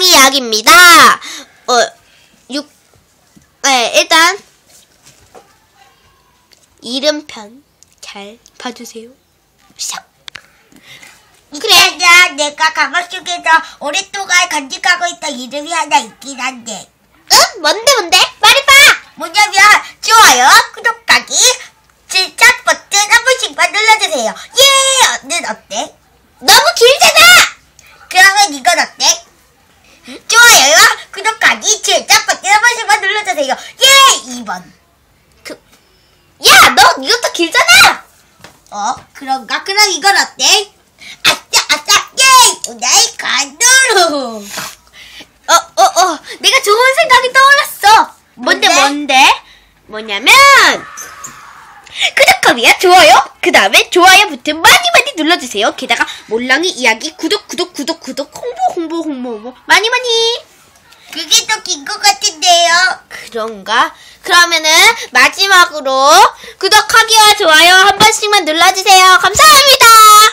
몰랑이 이야기입니다. 어, 6, 네, 일단, 이름편 잘 봐주세요. 시작! 그래, 야, 내가 강화 속에서 오랫동안 간직하고 있던 이름이 하나 있긴 한데. 응? 뭔데, 뭔데? 말해봐! 뭐냐면, 좋아요, 구독하기, 질착 버튼 한 번씩만 눌러주세요. 예! 언는 어때? 너무 길잖아! 그러면 이건 어때? 좋아요, 구독하기, 질착 버튼 한 번씩만 눌러주세요. 예! 2번. 그, 야, 너 이것도 길잖아! 어? 그런가? 그럼 이건 어때? 아싸, 아싸, 예! 오나이 간도로! 어, 어, 어, 내가 좋은 생각이 떠올랐어. 뭔데, 뭔데? 뭔데? 뭐냐면, 구독하기야 좋아요. 그 다음에 좋아요 버튼 많이 많이 눌러주세요. 게다가 몰랑이 이야기 구독, 구독, 구독, 구독, 홍보, 홍보, 홍보, 홍보, 많이 많이. 그게 더 긴 것 같은데요. 그런가? 그러면은 마지막으로 구독하기와 좋아요 한 번씩만 눌러주세요. 감사합니다.